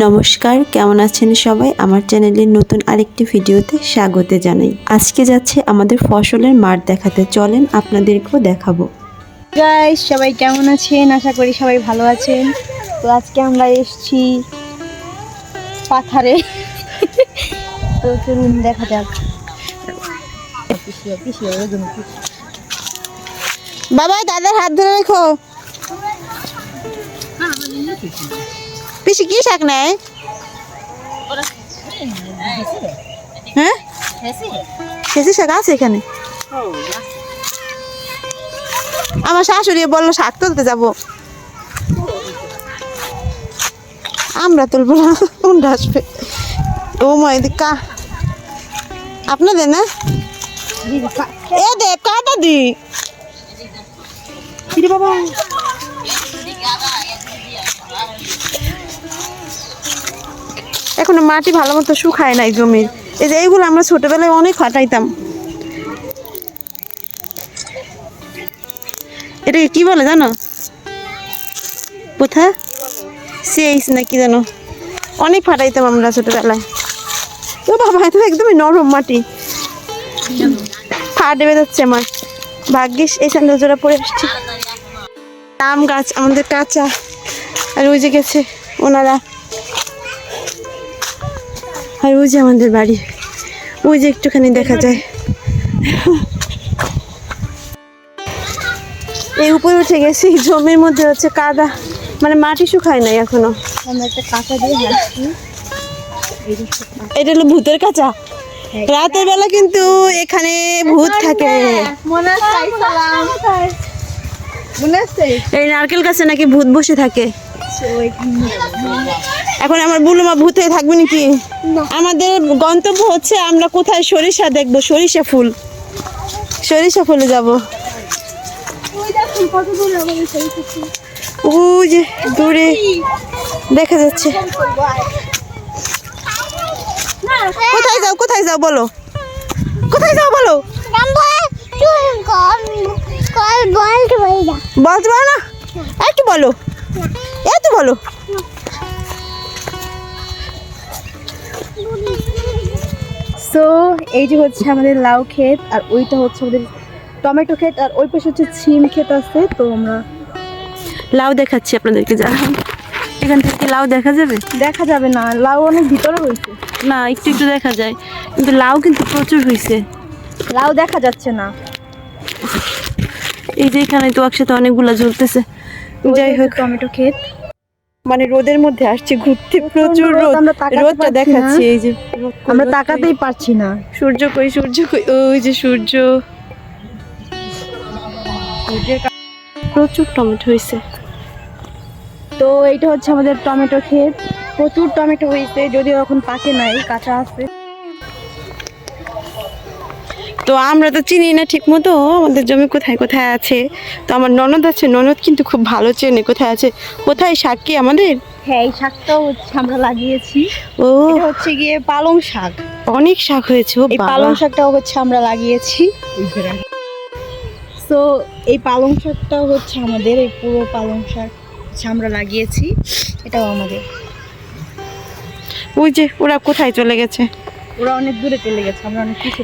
নমস্কার, কেমন আছেন সবাই? আমার চ্যানেলের নতুন আরেকটি ভিডিওতে স্বাগত জানাই। আজকে যাচ্ছে আমাদের ফসলের মাঠ দেখাতে। চলেন আপনাদেরকেও দেখাবো। গাইস সবাই কেমন আছেন? আশা করি সবাই ভালো আছেন। তো আজকে আমরা এসেছি পাথারে। তো চলুন দেখা যাক। বাবা দাদার হাত ধরে রেখো। পিসি কি শাক নেয় হ্যাঁ? খেসি শাক আছে এখানে। আমার শাশুড়ি বলল, শাক তুলতে যাব। আমরা তুলবো না কোনটা আসবে। ও মা এদিক কা। আপনাদের না? এ দে কাটা দি। এখনও মাটি ভালো মতো শুকায় নাই জমির। এই যে এইগুলো আমরা ছোটবেলায় অনেক ফাটাইতাম। এটাকে কি বলে জানো? কোথা? সেইস না কি জানো? অনেক ফাটাইতাম আমরা ছোটবেলায়। ও বাবা তো একদমই নরম মাটি। ফাটে বেরোচ্ছে আমার। ভাগ্যিস, এই স্যান্ডেল জোড়া পরে আসছি। আম গাছ, আমাদের কাঁচা। আর ওই যে গেছে ওনারা। আর ওই যে আমাদের বাড়ি। ওই যে একটুখানি দেখা যায়। এই উপরে উঠে গেছি জমির মধ্যে হচ্ছে কাদা। মানে মাটি শুকায় নাই এখনও। এটা হলো ভূতের কাঁচা। রাতের বেলা কিন্তু এখানে ভূত থাকে। এই নারকেল গাছে নাকি ভূত বসে থাকে। এখন আমার বুলুমা ভূত হয়ে থাকবে নাকি? আমাদের গন্তব্য হচ্ছে আমরা কোথায় সরিষা দেখব সরিষা ফুল। সরিষা ফুলে যাব। যে দূরে দেখা যাচ্ছে। কোথায় যাও কোথায় যাও বলো। কোথায় যাও বলো। বলতে পারো না? একটু বলো। একটু বলো। সো এই যে হচ্ছে আমাদের লাউ ক্ষেত আর ওইটা হচ্ছে আমাদের টমেটো ক্ষেত আর ওই পাশে হচ্ছে সিম ক্ষেত আছে তো আমরা লাউ দেখাচ্ছি আপনাদেরকে যা। এখান থেকে লাউ দেখা যাবে? দেখা যাবে না লাউ অনেক ভিতরে হয়েছে। না একটু একটু দেখা যায়। কিন্তু লাউ কিন্তু প্রচুর হয়েছে। লাউ দেখা যাচ্ছে না। এই যে এখানে তো একসাথে অনেকগুলা ঝুলতেছে। যাই হোক। টমেটো ক্ষেত। মানে রোদের মধ্যে আসছে ঘুরতে প্রচুর রোদ, রোদটা দেখাচ্ছে দেখাচ্ছি এই যে আমরা তাকাতেই পারছি না। সূর্য কই সূর্য কই ওই যে সূর্য। প্রচুর টমেটো হয়েছে। তো এইটা হচ্ছে আমাদের টমেটো ক্ষেত। প্রচুর টমেটো হয়েছে যদিও এখন পাকে নাই কাঁচা আছে। তো আমরা তো চিনি না ঠিক মতো আমাদের জমি কোথায় কোথায় আছে? তো আমার ননদ আছে ননদ কিন্তু খুব ভালো চেনে কোথায় আছে? কোথায় শাক কি আমাদের? হ্যাঁ এই শাকটাও হচ্ছে আমরা লাগিয়েছি। ও। হচ্ছে গিয়ে পালং শাক। অনেক শাক হয়েছে ও এই। পালং শাকটাও হচ্ছে আমরা লাগিয়েছি। তো এই পালং শাকটাও হচ্ছে আমাদের এই পুরো পালং শাক হচ্ছে আমরা লাগিয়েছি এটাও আমাদের। ওই যে ওরা কোথায় চলে গেছে? ওরা অনেক দূরে চলে গেছে আমরা অনেক কিছু